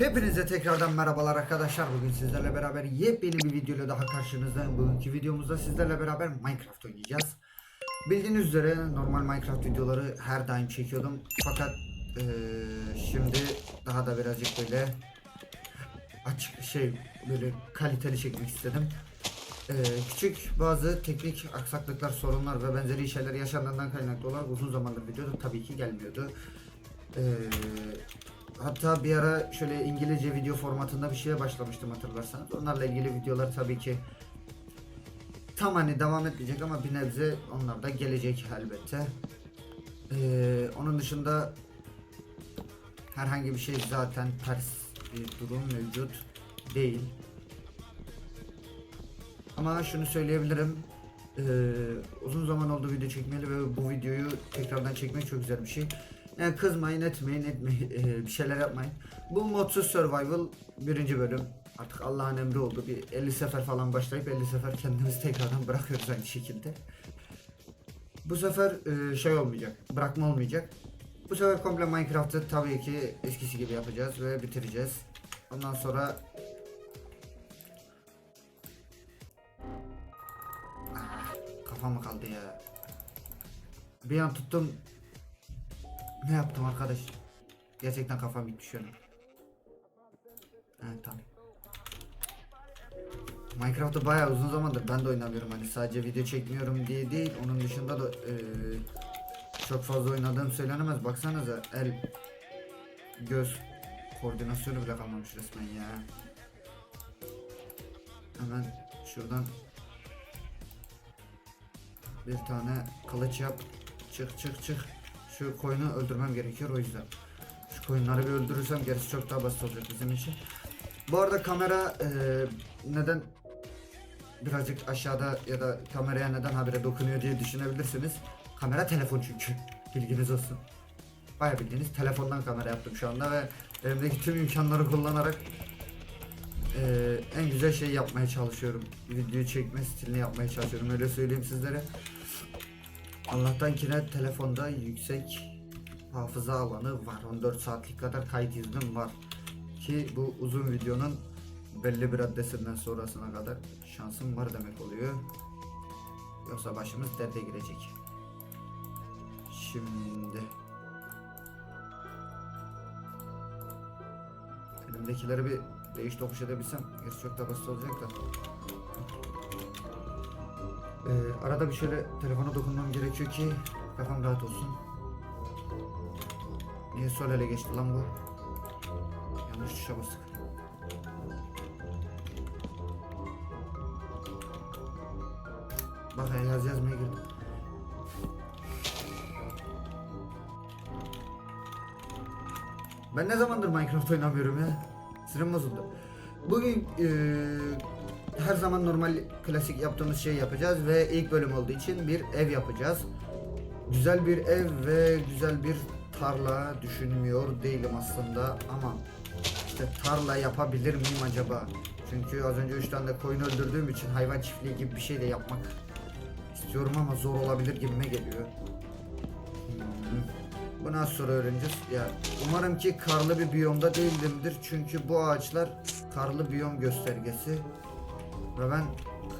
Hepinize tekrardan merhabalar arkadaşlar. Bugün sizlerle beraber yepyeni bir videoyla daha karşınızdayım. Bugünkü videomuzda sizlerle beraber Minecraft oynayacağız. Bildiğiniz üzere normal Minecraft videoları her daim çekiyordum. Fakat eee, şimdi daha da birazcık böyle açık şey böyle kaliteli çekmek istedim. Eee, küçük bazı teknik aksaklıklar, sorunlar ve benzeri şeyler yaşandığından kaynaklı olarak uzun zamandır videoda tabii ki gelmiyordu. Eee Hatta bir ara şöyle İngilizce video formatında bir şeye başlamıştım hatırlarsanız. Onlarla ilgili videolar tabii ki tam hani devam etmeyecek ama bir nebze onlar da gelecek elbette. Ee, onun dışında herhangi bir şey zaten ters bir durum mevcut değil. Ama şunu söyleyebilirim. Ee, uzun zaman oldu video çekmeli ve bu videoyu tekrardan çekmek çok güzel bir şey. Yani kızmayın, etmeyin, etmeyin, e, bir şeyler yapmayın. Bu modsuz survival birinci bölüm. Artık Allah'ın emri oldu. Bir 50 sefer falan başlayıp 50 sefer kendimizi tekrardan bırakıyoruz aynı şekilde. Bu sefer e, şey olmayacak, bırakma olmayacak. Bu sefer komple Minecraft'ı tabii ki eskisi gibi yapacağız ve bitireceğiz. Ondan sonra Ah, kafama kaldı ya. Bir an tuttum. Ne yaptım arkadaş? Gerçekten kafam gitti şu. Evet tamam. Minecraft'ı bayağı uzun zamandır ben de oynamıyorum hani sadece video çekmiyorum diye değil onun dışında da eee, çok fazla oynadığım söylenemez baksanıza el göz koordinasyonu bile kalmamış resmen ya hemen şuradan bir tane kılıç yap çık çık çık şu koyunu öldürmem gerekiyor o yüzden şu koyunları bir öldürürsem gerisi çok daha basit olacak bizim için bu arada kamera eee, neden birazcık aşağıda ya da kameraya neden habire dokunuyor diye düşünebilirsiniz. Kamera telefon çünkü. Bilginiz olsun. Bayağı bildiğiniz telefondan kamera yaptım şu anda ve elimdeki tüm imkanları kullanarak eee, en güzel şeyi yapmaya çalışıyorum. Videoyu çekme stilini yapmaya çalışıyorum. Öyle söyleyeyim sizlere. Allah'tan ki telefonda yüksek hafıza alanı var. 14 saatlik kadar kayıt iznim var. Ki bu uzun videonun belli bir raddesinden sonrasına kadar şansım var demek oluyor. Yoksa başımız derde girecek. Şimdi elimdekileri bir değiş tokuş edebilsem gerisi çok da basit olacak da. Ee, arada bir şöyle telefona dokunmam gerekiyor ki kafam rahat olsun. Niye sol ele geçti lan bu? Yanlış tuşa bastık. Bak ya yaz yazmaya girdim. Ben ne zamandır Minecraft oynamıyorum ya. Sinirim bozuldu. Bugün eee, her zaman normal klasik yaptığımız şey yapacağız ve ilk bölüm olduğu için bir ev yapacağız. Güzel bir ev ve güzel bir tarla düşünmüyor değilim aslında ama işte tarla yapabilir miyim acaba? Çünkü az önce 3 tane de koyun öldürdüğüm için hayvan çiftliği gibi bir şey de yapmak istiyorum ama zor olabilir gibime geliyor. Hmm. Bunu az sonra öğreneceğiz. Ya umarım ki karlı bir biyomda değildimdir çünkü bu ağaçlar karlı biyom göstergesi ve ben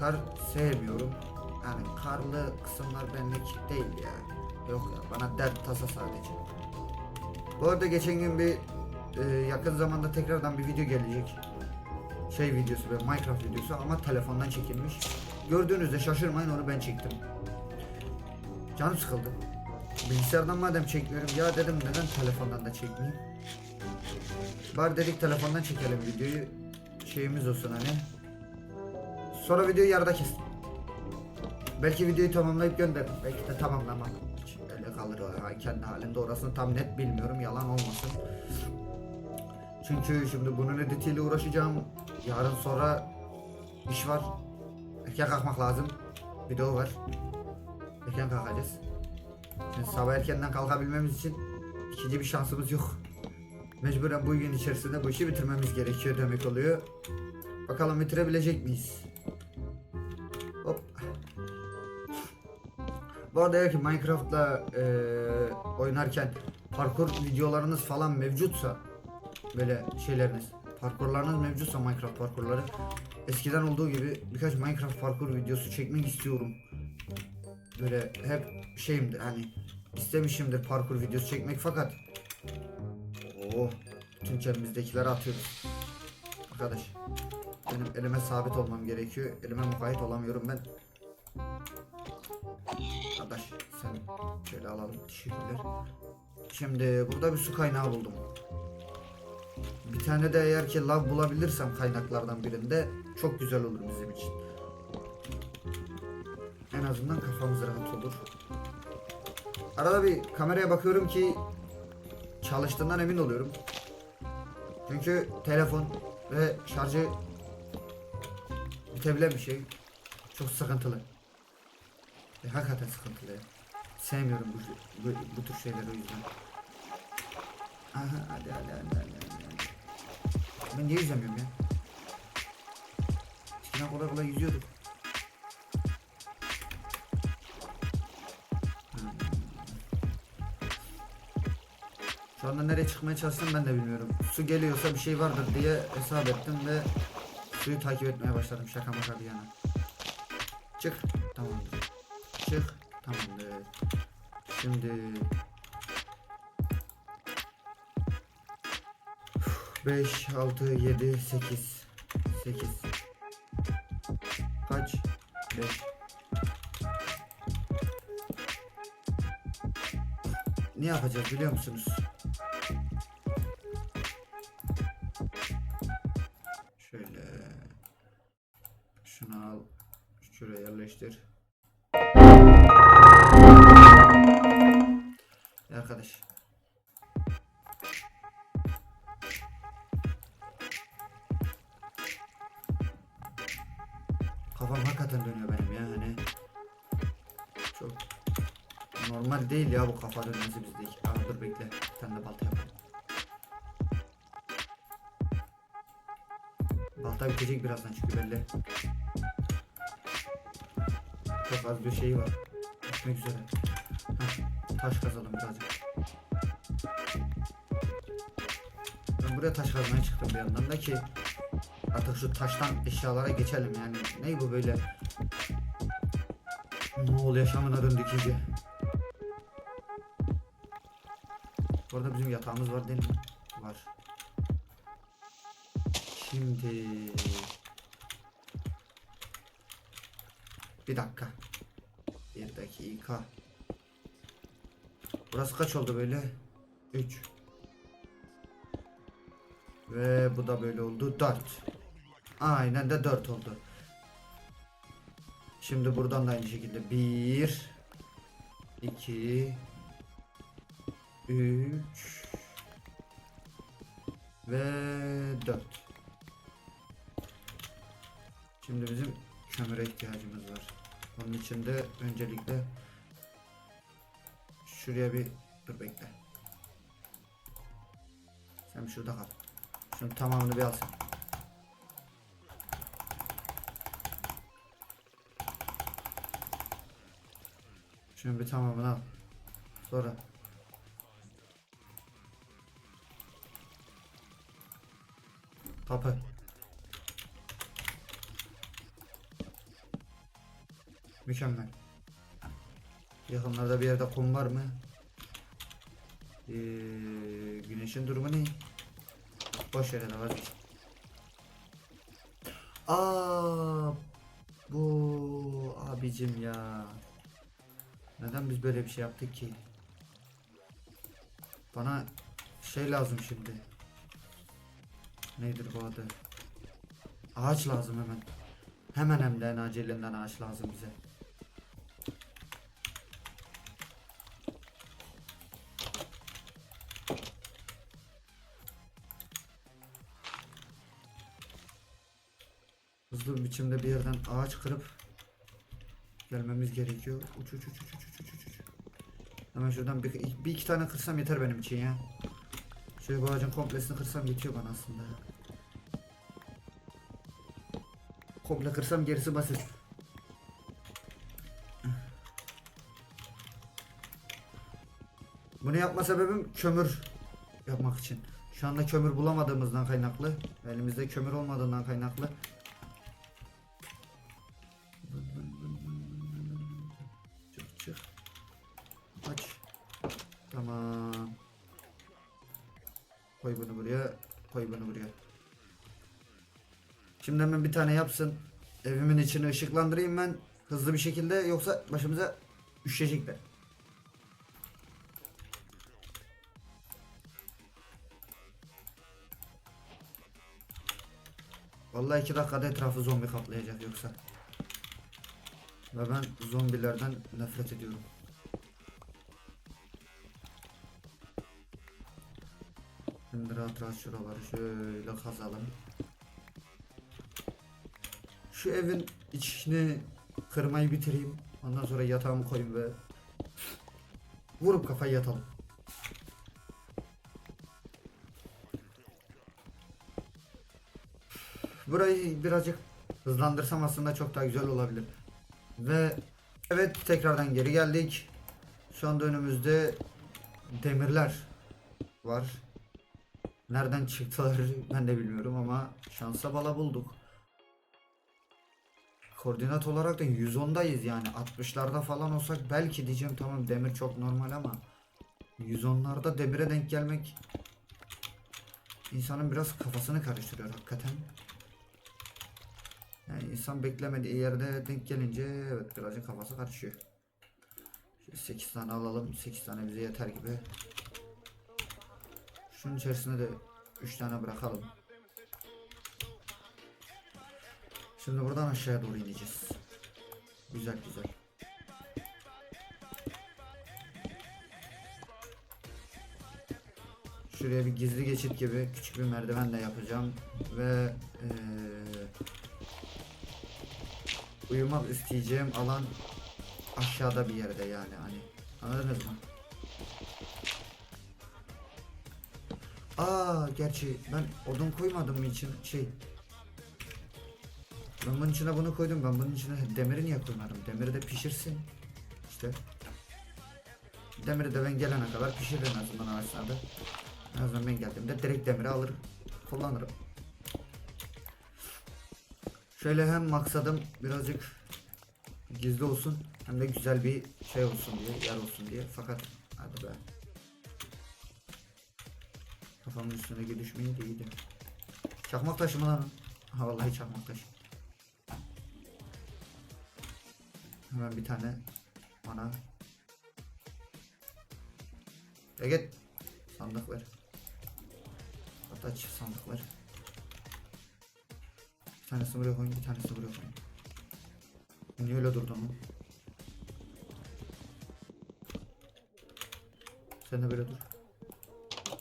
kar sevmiyorum. Yani karlı kısımlar benlik değil ya. Yok ya bana dert tasa sadece. Bu arada geçen gün bir e, yakın zamanda tekrardan bir video gelecek. Şey videosu ve Minecraft videosu ama telefondan çekilmiş. Gördüğünüzde şaşırmayın onu ben çektim. Canım sıkıldı. Bilgisayardan madem çekmiyorum ya dedim neden telefondan da çekmeyeyim. Bari dedik telefondan çekelim videoyu. Şeyimiz olsun hani. Sonra videoyu yarıda kestim. Belki videoyu tamamlayıp gönderirim. Belki de tamamlamam. Öyle kalır o kendi halinde orasını tam net bilmiyorum yalan olmasın. Çünkü şimdi bunun editiyle uğraşacağım. Yarın sonra iş var. Erken kalkmak lazım. Video var. Erken kalkacağız. Şimdi sabah erkenden kalkabilmemiz için ikinci bir şansımız yok. Mecburen bu gün içerisinde bu işi bitirmemiz gerekiyor demek oluyor. Bakalım bitirebilecek miyiz? Bu arada eğer ki Minecraft'la eee, oynarken parkur videolarınız falan mevcutsa böyle şeyleriniz, parkurlarınız mevcutsa Minecraft parkurları eskiden olduğu gibi birkaç Minecraft parkur videosu çekmek istiyorum. Böyle hep şeyimdir hani istemişimdir parkur videosu çekmek fakat oh bütün kendimizdekileri atıyoruz. Arkadaş benim elime sabit olmam gerekiyor. Elime mukayyet olamıyorum ben. Teşekkürler. Şimdi burada bir su kaynağı buldum. Bir tane de eğer ki lav bulabilirsem kaynaklardan birinde çok güzel olur bizim için. En azından kafamız rahat olur. Arada bir kameraya bakıyorum ki çalıştığından emin oluyorum. Çünkü telefon ve şarjı bitebilen bir şey. Çok sıkıntılı. E, hakikaten sıkıntılı ya. Sevmiyorum bu, bu, bu tür şeyleri o yüzden. Aha hadi hadi hadi hadi hadi. Ben niye yüzemiyorum ya? Eskiden kolay kolay yüzüyorduk. Hmm. Şu anda nereye çıkmaya çalıştım ben de bilmiyorum. Su geliyorsa bir şey vardır diye hesap ettim ve suyu takip etmeye başladım şaka maka bir yana. Çık. Tamamdır. Çık. Tamamdır. Şimdi. 5, 6, 7, 8 8 Kaç? 5 Ne yapacağız biliyor musunuz? Şöyle. Şunu al. Şuraya yerleştir Arkadaş. Kafam hakikaten dönüyor benim ya hani. Çok Normal değil ya bu kafa dönmesi bizdeki. Aa dur bekle bir tane de balta yapalım Balta bitecek birazdan çünkü belli. Çok az bir şey var. Bitmek üzere. Heh, Taş kazalım birazcık. Ben buraya taş kazmaya çıktım bir yandan da ki Artık şu taştan eşyalara geçelim yani. Ne bu böyle? Moğol yaşamına döndük iyice. Bu arada bizim yatağımız var değil mi? Var. Şimdi Bir dakika. Bir dakika Burası kaç oldu böyle? 3 Ve bu da böyle oldu 4 Aynen de 4 oldu Şimdi buradan da aynı şekilde 1 2 3 ve 4 Şimdi bizim kömüre ihtiyacımız var. Onun için de öncelikle şuraya bir dur bekle. Sen şurada kal. Şunun tamamını bir alsın. Şunun bir tamamını al. Sonra Kapı. Mükemmel. Yakınlarda bir yerde kum var mı? Ee, güneşin durumu ne? Boş yere de vazgeç. Aa, bu abicim ya. Neden biz böyle bir şey yaptık ki? Bana şey lazım şimdi. Nedir bu adı? Ağaç lazım hemen. Hemen hem de en acilinden ağaç lazım bize. Bir biçimde bir yerden ağaç kırıp gelmemiz gerekiyor. Uç uç uç uç uç uç uç. Hemen şuradan bir, bir iki tane kırsam yeter benim için ya. Şöyle bu ağacın komplesini kırsam yetiyor bana aslında. Komple kırsam gerisi basit. Bunu yapma sebebim kömür yapmak için. Şu anda kömür bulamadığımızdan kaynaklı. Elimizde kömür olmadığından kaynaklı. Şimdi hemen bir tane yapsın. Evimin içini ışıklandırayım ben hızlı bir şekilde yoksa başımıza üşüyecekler. Vallahi iki dakikada etrafı zombi kaplayacak yoksa. Ve ben zombilerden nefret ediyorum. Şimdi rahat rahat şuraları şöyle kazalım. Şu evin içini kırmayı bitireyim. Ondan sonra yatağımı koyayım ve vurup kafayı yatalım. Burayı birazcık hızlandırsam aslında çok daha güzel olabilir. Ve evet tekrardan geri geldik. Şu anda önümüzde demirler var. Nereden çıktılar ben de bilmiyorum ama şansa bala bulduk. Koordinat olarak da 110'dayız yani 60'larda falan olsak belki diyeceğim tamam demir çok normal ama 110'larda demire denk gelmek insanın biraz kafasını karıştırıyor hakikaten. Yani insan beklemediği yerde denk gelince evet birazcık kafası karışıyor. Şöyle 8 tane alalım. 8 tane bize yeter gibi. Şunun içerisine de 3 tane bırakalım. Şimdi buradan aşağıya doğru ineceğiz. Güzel güzel. Şuraya bir gizli geçit gibi küçük bir merdiven de yapacağım ve eee, uyumak isteyeceğim alan aşağıda bir yerde yani hani anladınız mı? Aa gerçi ben odun koymadım için şey ben bunun içine bunu koydum ben bunun içine demiri niye koymadım? Demiri de pişirsin. İşte. Demiri de ben gelene kadar pişiririm en azından ağaçlarda. En azından ben geldiğimde direkt demiri alır kullanırım. Şöyle hem maksadım birazcık gizli olsun hem de güzel bir şey olsun diye yer olsun diye. Fakat hadi be. Kafamın üstüne düşmeyi de iyiydi. Çakmak taşı mı lan? Ha vallahi çakmak taşı. Hemen bir tane bana. E git. Sandık ver. Hatta çift sandık ver. Bir tanesini buraya koyayım, bir tanesini buraya koyayım. Niye öyle durdun lan? Sen de böyle dur.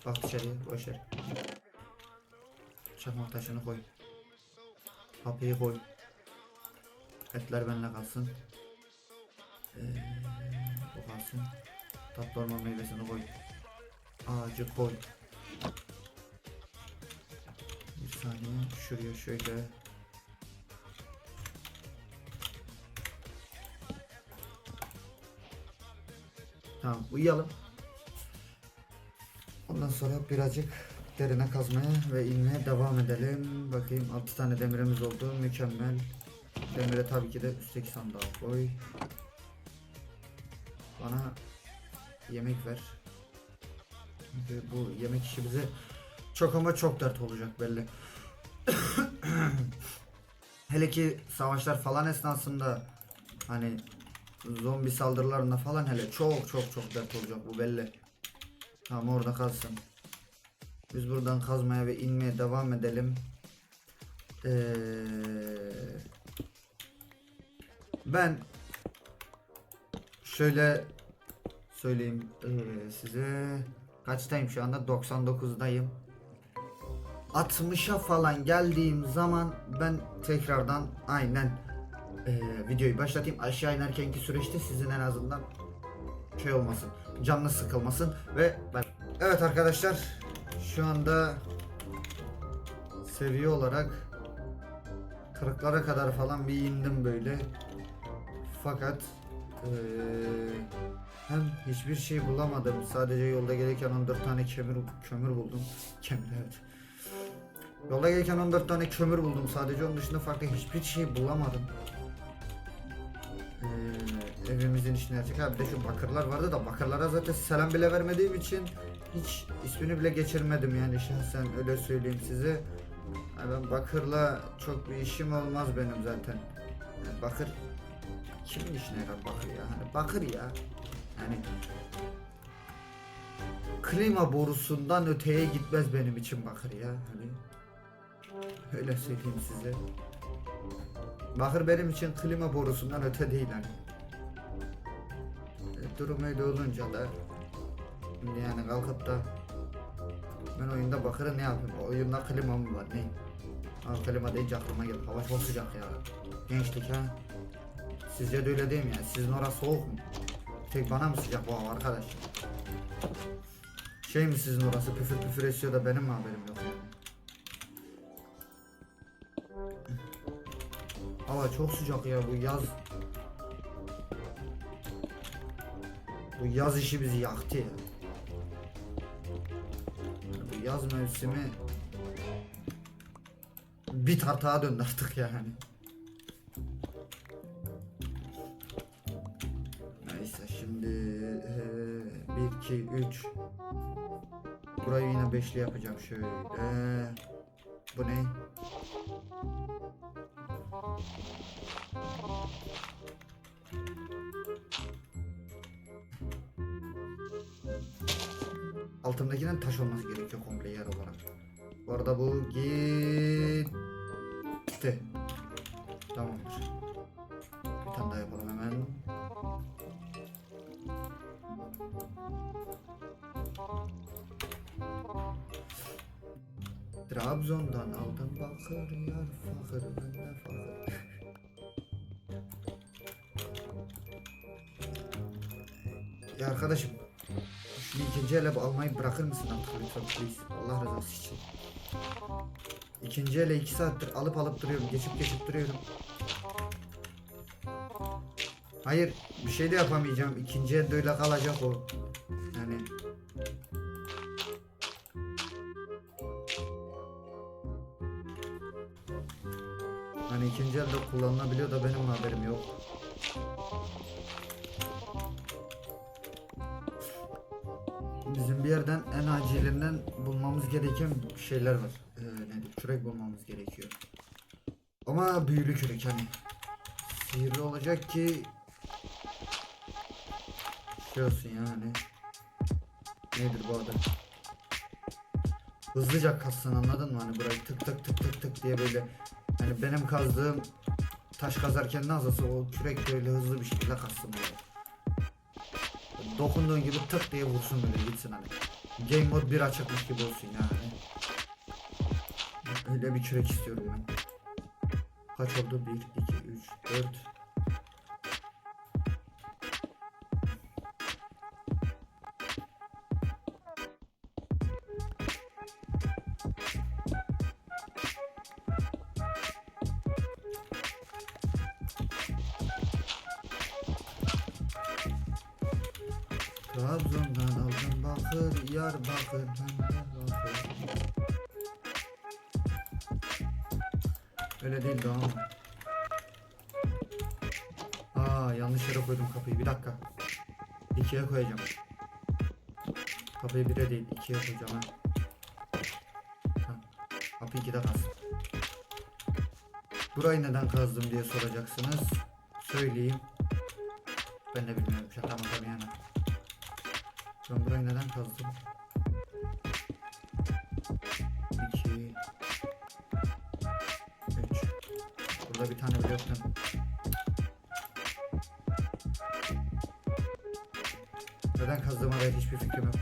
Bak dışarıya boş ver. Çakmak taşını koy. Kapıyı koy. Etler benimle kalsın. Kalsın. Tatlı orman meyvesini koy. Ağacı koy. Bir saniye şuraya şöyle. Tamam uyuyalım. Ondan sonra birazcık derine kazmaya ve inmeye devam edelim. Bakayım 6 tane demirimiz oldu. Mükemmel. Demire tabii ki de üstteki sandığa koy. Bana yemek ver. Çünkü bu yemek işi bize çok ama çok dert olacak belli. Hele ki savaşlar falan esnasında hani zombi saldırılarında falan hele çok çok çok dert olacak bu belli. Tamam orada kalsın. Biz buradan kazmaya ve inmeye devam edelim. Ee, ben şöyle söyleyeyim ee, size. Kaçtayım şu anda? 99'dayım 60'a falan geldiğim zaman ben tekrardan aynen ee, videoyu başlatayım. Aşağı inerkenki süreçte sizin en azından şey olmasın canlı sıkılmasın ve ben evet arkadaşlar şu anda seviye olarak kırıklara kadar falan bir indim böyle. Fakat eee Hem hiçbir şey bulamadım. Sadece yolda gelirken 14 tane kömür kömür buldum. Kömür evet. Yolda gelirken 14 tane kömür buldum. Sadece onun dışında farklı hiçbir şey bulamadım. Ee, evimizin içine açık. Ha bir de şu bakırlar vardı da bakırlara zaten selam bile vermediğim için hiç ismini bile geçirmedim yani şahsen öyle söyleyeyim size. Ha, ben bakırla çok bir işim olmaz benim zaten. Yani bakır kimin işine yarar bakır ya? Hani bakır ya. Klima borusundan öteye gitmez benim için bakır ya. Hani öyle söyleyeyim size. Bakır benim için klima borusundan öte değil hani. E, durum öyle olunca da yani kalkıp da ben oyunda bakırı ne yapayım? Oyunda klima mı var ne? Ha, klima deyince aklıma geldi. Hava çok sıcak ya. Gençlik ha. Sizce de öyle değil mi ya? Sizin orası soğuk mu? Tek bana mı sıcak bu hava arkadaş? Şey mi sizin orası püfür püfür esiyor da benim mi haberim yok? Hava çok sıcak ya bu yaz. Bu yaz işi bizi yaktı ya. Bu yaz mevsimi bir tartağa döndü artık yani. Neyse şimdi 1 2 3 Burayı yine beşli yapacağım şöyle. Bu ne? Fakir ben de fakir. ya arkadaşım şunu ikinci ele almayı bırakır mısın artık lütfen please Allah rızası için. İkinci ele iki saattir alıp alıp duruyorum geçip geçip duruyorum. Hayır bir şey de yapamayacağım ikinci elde öyle kalacak o. şeyler var. Ee, nedir? Kürek bulmamız gerekiyor. Ama büyülü kürek hani. Sihirli olacak ki şey olsun yani. Nedir bu adı? Hızlıca kassın anladın mı? Hani burayı tık tık tık tık tık diye böyle Hani benim kazdığım taş kazarken nasılsa o kürek böyle hızlı bir şekilde kassın böyle. Dokunduğun gibi tık diye vursun böyle gitsin hani. Game mode 1 açıkmış gibi olsun yani. Öyle bir kürek istiyorum ben. Kaç oldu? 1, 2, 3, 4. Aa yanlış yere koydum kapıyı. Bir dakika. İkiye koyacağım. Kapıyı bire değil, ikiye koyacağım ha. Kapı ikide kalsın. Burayı neden kazdım diye soracaksınız. Söyleyeyim. Ben de bilmiyorum. Şaka bir yana. Ben burayı neden kazdım?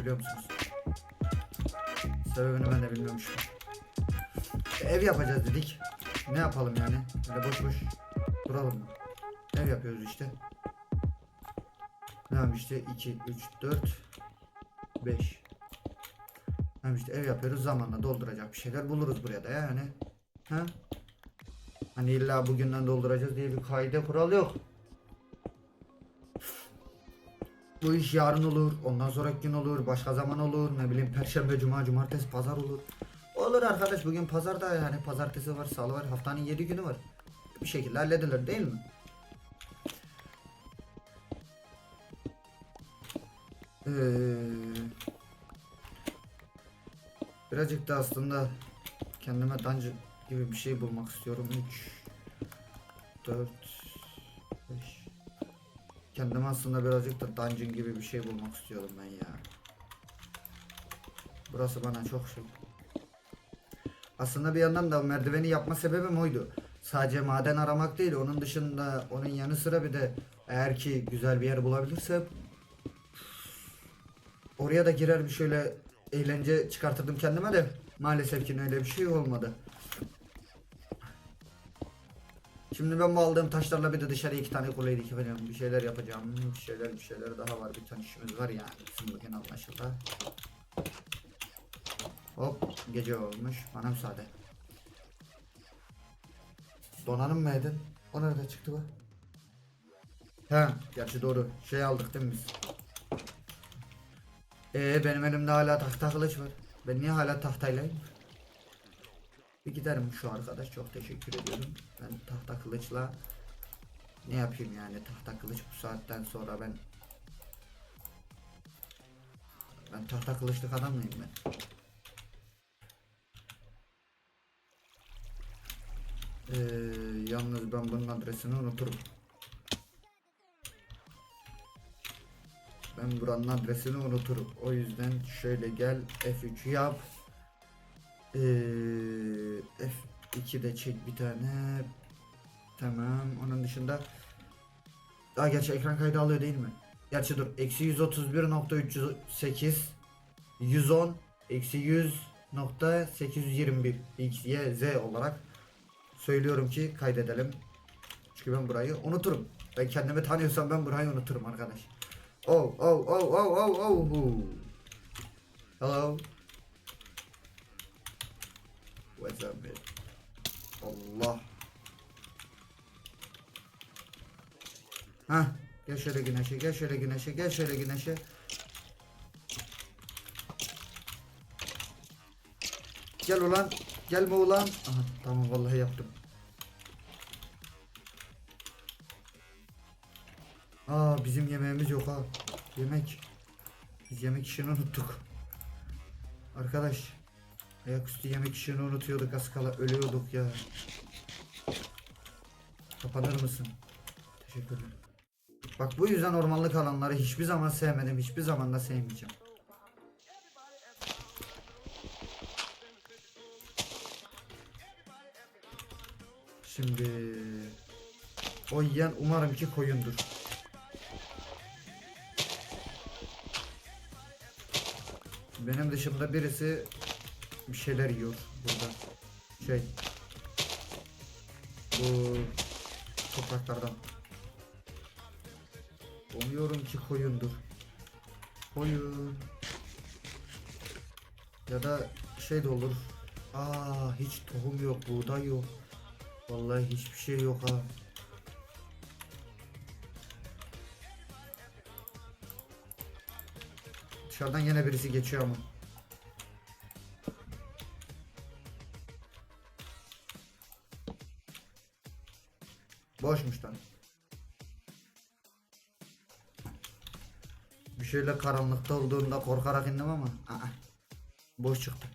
Biliyor musunuz? Sebebini ben de bilmiyormuşum. E, Ev yapacağız dedik. Ne yapalım yani? Öyle boş boş duralım mı? Ev yapıyoruz işte. Ne yapmış işte 2, 3, 4, 5. Hem işte ev yapıyoruz zamanla dolduracak bir şeyler buluruz buraya da yani. Ha? Hani illa bugünden dolduracağız diye bir kaide kural yok. Bu iş yarın olur, ondan sonraki gün olur, başka zaman olur, ne bileyim perşembe, cuma, cumartesi, pazar olur. Olur arkadaş bugün pazarda yani pazartesi var, salı var, haftanın 7 günü var. Bir şekilde halledilir değil mi? Ee, birazcık da aslında kendime dungeon gibi bir şey bulmak istiyorum. 3 4 5 Kendime aslında birazcık da dungeon gibi bir şey bulmak istiyorum ben ya. Burası bana çok şey. Aslında bir yandan da merdiveni yapma sebebim oydu. Sadece maden aramak değil, onun dışında onun yanı sıra bir de eğer ki güzel bir yer bulabilirsem oraya da girer bir şöyle eğlence çıkartırdım kendime de maalesef ki öyle bir şey olmadı. Şimdi ben bu aldığım taşlarla bir de dışarı iki tane kule dikeceğim. Bir şeyler yapacağım. Bir şeyler bir şeyler daha var. Bir tane işimiz var yani. Bugün anlaşıldı. Hop gece olmuş. Bana müsaade. Donanım mı edin? O nerede çıktı bu? He, gerçi doğru. Şey aldık değil mi biz? Ee benim elimde hala tahta kılıç var. Ben niye hala tahtaylayım? Bir giderim şu arkadaş çok teşekkür ediyorum. Ben tahta kılıçla ne yapayım yani tahta kılıç bu saatten sonra ben ben tahta kılıçlık adam mıyım ben? Ee, yalnız ben bunun adresini unuturum. Ben buranın adresini unuturum. O yüzden şöyle gel F3 yap. Ee, F2 de çek bir tane. Tamam. Onun dışında Aa gerçi ekran kaydı alıyor değil mi? Gerçi dur. Eksi 131.308 110 Eksi 100.821 X, Y, Z olarak söylüyorum ki kaydedelim. Çünkü ben burayı unuturum. Ben kendimi tanıyorsam ben burayı unuturum arkadaş. Oh oh oh oh oh oh. oh. Hello. What's up man? Allah. Ha, gel şöyle güneşe, gel şöyle güneşe, gel şöyle güneşe. Gel ulan, gelme ulan. Aha, tamam vallahi yaptım. Aa bizim yemeğimiz yok ha. Yemek. Biz yemek işini unuttuk. Arkadaş. Ayaküstü yemek işini unutuyorduk az kala ölüyorduk ya. Kapanır mısın? Teşekkürler. Bak bu yüzden ormanlık alanları hiçbir zaman sevmedim. Hiçbir zaman da sevmeyeceğim. Şimdi o yiyen umarım ki koyundur. Benim dışımda birisi bir şeyler yiyor burada. Şey. Bu topraklardan. Umuyorum ki koyundur. Koyun. Ya da şey de olur. Aa hiç tohum yok, buğday yok. Vallahi hiçbir şey yok ha. Dışarıdan yine birisi geçiyor ama. Boşmuş lan. Bir şeyle karanlıkta olduğunda korkarak indim ama aa, boş çıktı.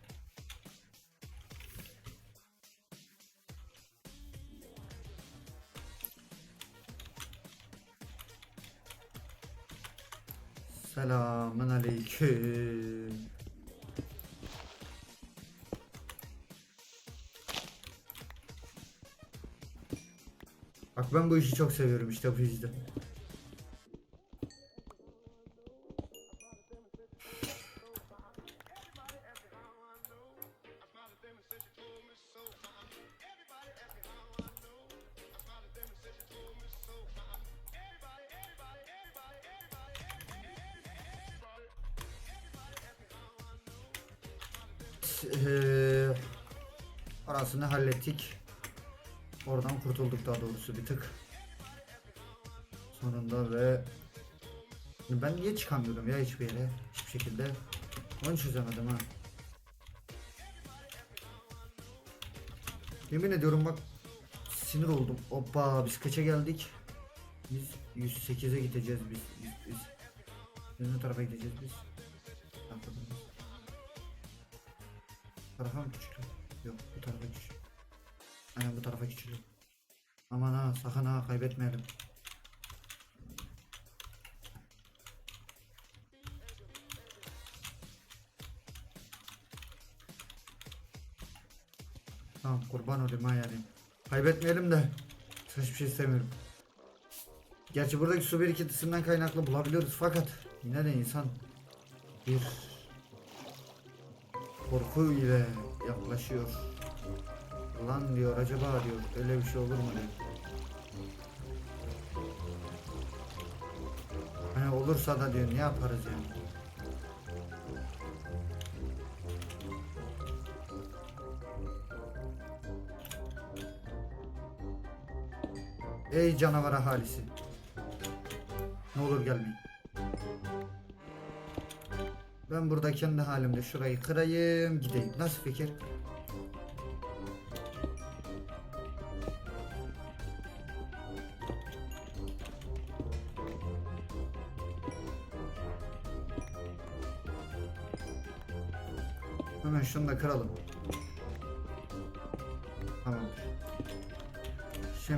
Selamun aleyküm. Ben bu işi çok seviyorum işte bu yüzden. Eee arasını hallettik. Kurtulduk daha doğrusu bir tık. Sonunda ve ben niye çıkamıyorum ya hiçbir yere? Hiçbir şekilde. Onu çözemedim ha. Yemin ediyorum bak sinir oldum. Hoppa biz kaça geldik? Biz 108'e gideceğiz biz. Biz, biz. Biz ne tarafa gideceğiz biz? Atladım tarafa mı küçülüyor? Yok bu tarafa küçülüyor. Aynen bu tarafa küçülüyor. Aman ha sakın ha kaybetmeyelim. Tamam kurban olayım ha yani. Kaybetmeyelim de. Hiçbir şey istemiyorum. Gerçi buradaki su birikintisinden kaynaklı bulabiliyoruz fakat yine de insan bir korku ile yaklaşıyor. Lan diyor acaba diyor öyle bir şey olur mu diyor. Hani olursa da diyor ne yaparız yani. Ey canavar ahalisi. Ne olur gelmeyin. Ben burada kendi halimde şurayı kırayım gideyim. Nasıl fikir?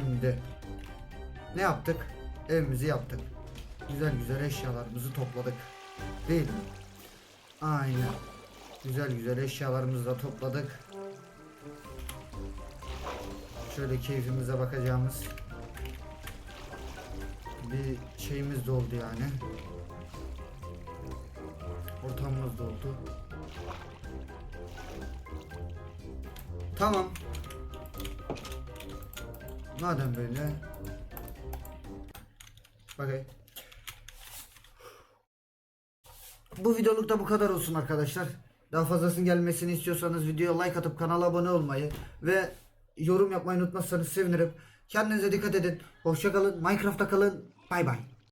Şimdi ne yaptık? Evimizi yaptık. Güzel güzel eşyalarımızı topladık. Değil mi? Aynen. Güzel güzel eşyalarımızı da topladık. Şöyle keyfimize bakacağımız bir şeyimiz de oldu yani. Ortamımız da oldu. Tamam. Madem böyle. Bakay. Bu videoluk da bu kadar olsun arkadaşlar. Daha fazlasının gelmesini istiyorsanız videoya like atıp kanala abone olmayı ve yorum yapmayı unutmazsanız sevinirim. Kendinize dikkat edin. Hoşça kalın. Minecraft'ta kalın. Bay bay.